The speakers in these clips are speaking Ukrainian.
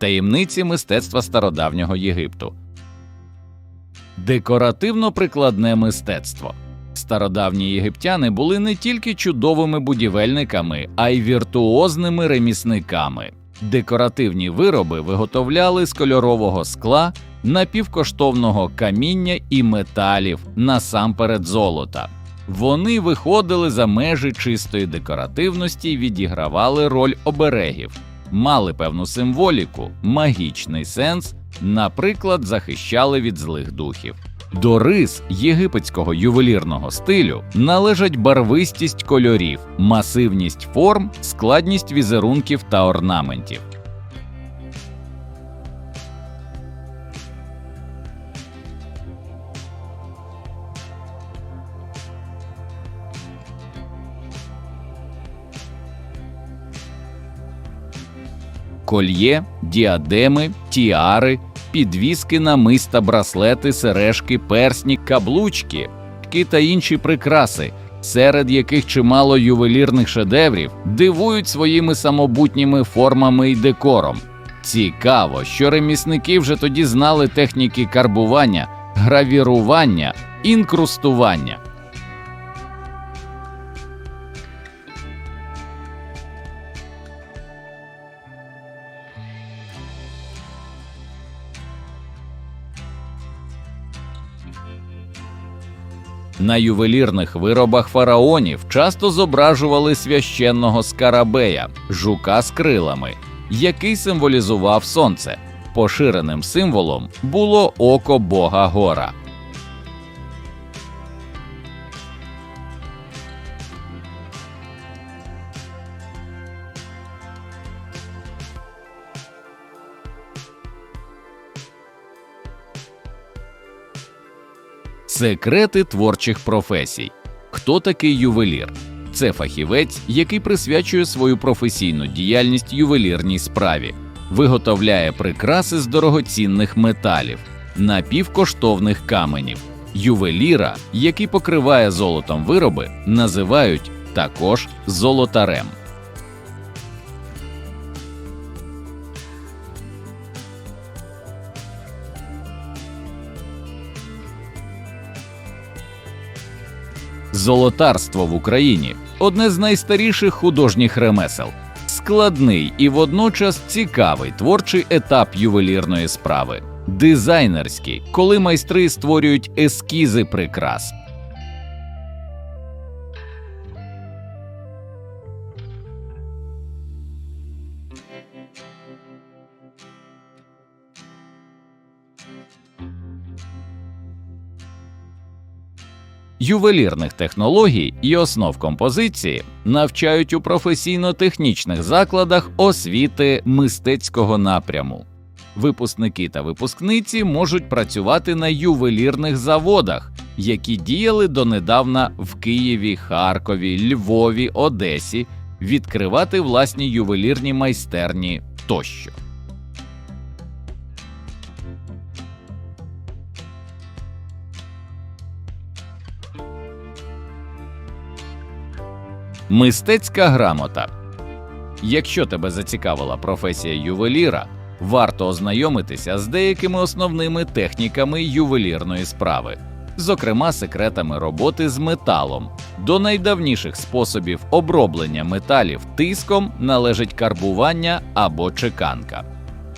таємниці мистецтва стародавнього Єгипту. Декоративно-прикладне мистецтво. Стародавні єгиптяни були не тільки чудовими будівельниками, а й віртуозними ремісниками. Декоративні вироби виготовляли з кольорового скла, напівкоштовного каміння і металів, насамперед золота. Вони виходили за межі чистої декоративності і відігравали роль оберегів, мали певну символіку, магічний сенс, наприклад, захищали від злих духів. До рис єгипетського ювелірного стилю належать барвистість кольорів, масивність форм, складність візерунків та орнаментів. Кольє, діадеми, тіари, підвіски намиста, браслети, сережки, персні, каблучки ки та інші прикраси, серед яких чимало ювелірних шедеврів дивують своїми самобутніми формами і декором. Цікаво, що ремісники вже тоді знали техніки карбування, гравірування, інкрустування. На ювелірних виробах фараонів часто зображували священного скарабея, жука з крилами, який символізував сонце. Поширеним символом було око бога гора. Секрети творчих професій. Хто такий ювелір? Це фахівець, який присвячує свою професійну діяльність ювелірній справі, виготовляє прикраси з дорогоцінних металів, напівкоштовних каменів. Ювеліра, який покриває золотом вироби, називають також золотарем. Золотарство в Україні одне з найстаріших художніх ремесел, складний і водночас цікавий творчий етап ювелірної справи, дизайнерський, коли майстри створюють ескізи прикрас. Ювелірних технологій і основ композиції навчають у професійно-технічних закладах освіти мистецького напряму. Випускники та випускниці можуть працювати на ювелірних заводах, які діяли донедавна в Києві, Харкові, Львові, Одесі, відкривати власні ювелірні майстерні тощо. Мистецька грамота. Якщо тебе зацікавила професія ювеліра, варто ознайомитися з деякими основними техніками ювелірної справи, зокрема секретами роботи з металом. До найдавніших способів оброблення металів тиском належить карбування або чеканка.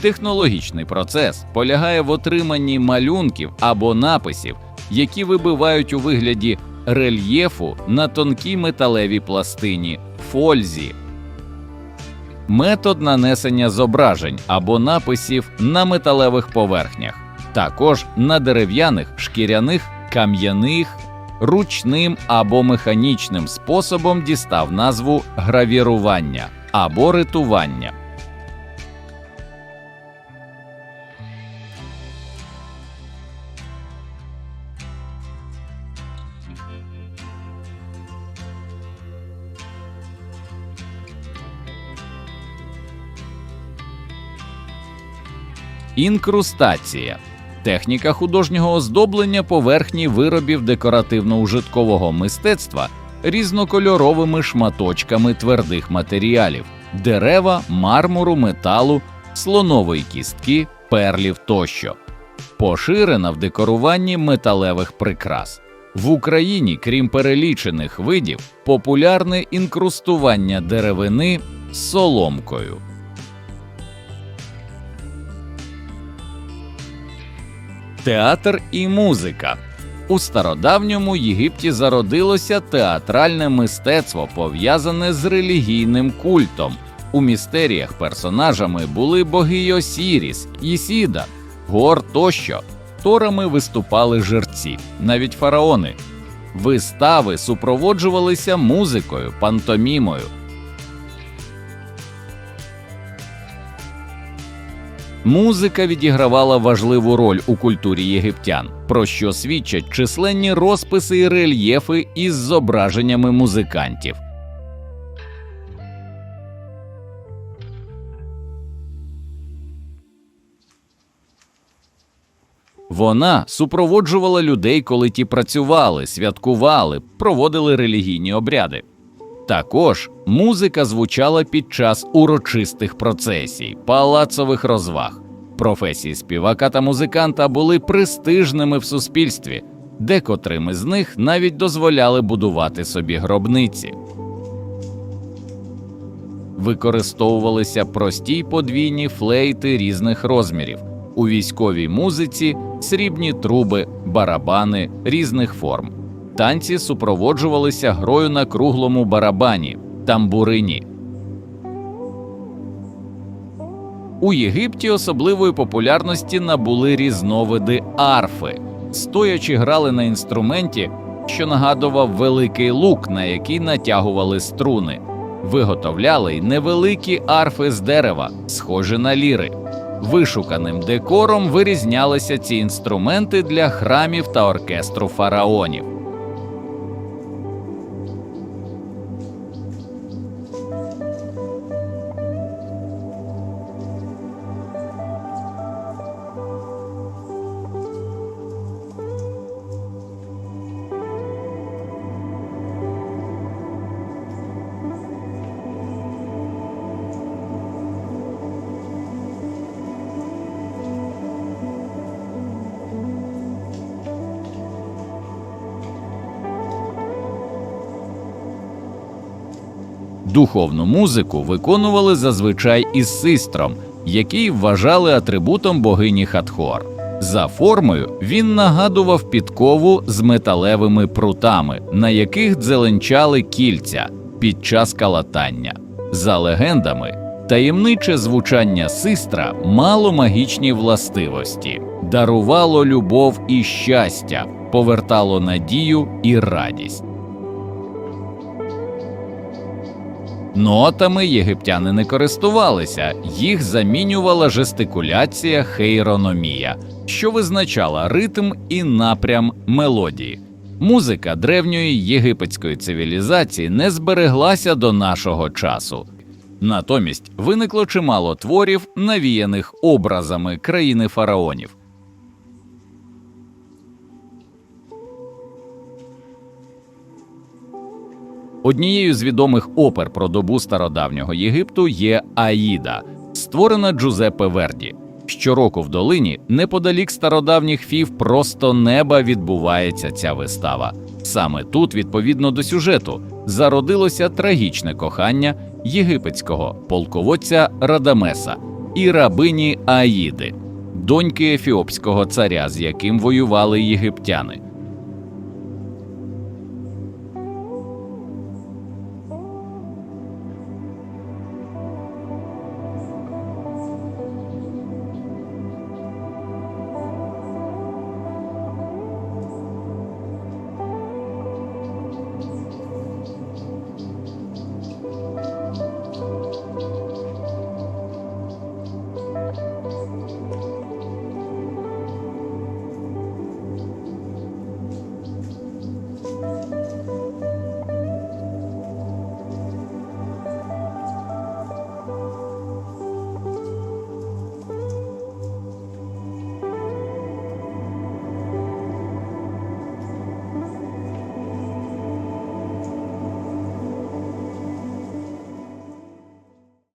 Технологічний процес полягає в отриманні малюнків або написів, які вибивають у вигляді рельєфу на тонкій металевій пластині фользі. Метод нанесення зображень або написів на металевих поверхнях, також на дерев'яних, шкіряних, кам'яних, ручним або механічним способом дістав назву гравірування або ритування. Інкрустація техніка художнього оздоблення поверхні виробів декоративно-ужиткового мистецтва різнокольоровими шматочками твердих матеріалів, дерева, мармуру, металу, слонової кістки, перлів тощо, поширена в декоруванні металевих прикрас. В Україні, крім перелічених видів, популярне інкрустування деревини соломкою. Театр і музика. У стародавньому Єгипті зародилося театральне мистецтво, пов'язане з релігійним культом. У містеріях персонажами були боги Осіріс, Ісіда, Гор тощо. Торами виступали жерці, навіть фараони. Вистави супроводжувалися музикою, пантомімою. Музика відігравала важливу роль у культурі єгиптян, про що свідчать численні розписи і рельєфи із зображеннями музикантів. Вона супроводжувала людей, коли ті працювали, святкували, проводили релігійні обряди. Також музика звучала під час урочистих процесій, палацових розваг. Професії співака та музиканта були престижними в суспільстві, декотрим із них навіть дозволяли будувати собі гробниці. Використовувалися прості й подвійні флейти різних розмірів. У військовій музиці срібні труби, барабани різних форм. Танці супроводжувалися грою на круглому барабані, тамбурині. У Єгипті особливої популярності набули різновиди арфи. Стоячи грали на інструменті, що нагадував великий лук, на який натягували струни. Виготовляли й невеликі арфи з дерева, схожі на ліри. Вишуканим декором вирізнялися ці інструменти для храмів та оркестру фараонів. Духовну музику виконували зазвичай із систром, який вважали атрибутом богині Хатхор. За формою він нагадував підкову з металевими прутами, на яких дзеленчали кільця під час калатання. За легендами, таємниче звучання систра мало магічні властивості, дарувало любов і щастя, повертало надію і радість. Нотами єгиптяни не користувалися, їх замінювала жестикуляція хейрономія, що визначала ритм і напрям мелодії. Музика древньої єгипетської цивілізації не збереглася до нашого часу. Натомість виникло чимало творів, навіяних образами країни фараонів. Однією з відомих опер про добу стародавнього Єгипту є Аїда, створена Джузеппе Верді. Щороку в долині, неподалік стародавніх фів, просто неба відбувається ця вистава. Саме тут, відповідно до сюжету, зародилося трагічне кохання єгипетського полководця Радамеса і рабині Аїди, доньки ефіопського царя, з яким воювали єгиптяни.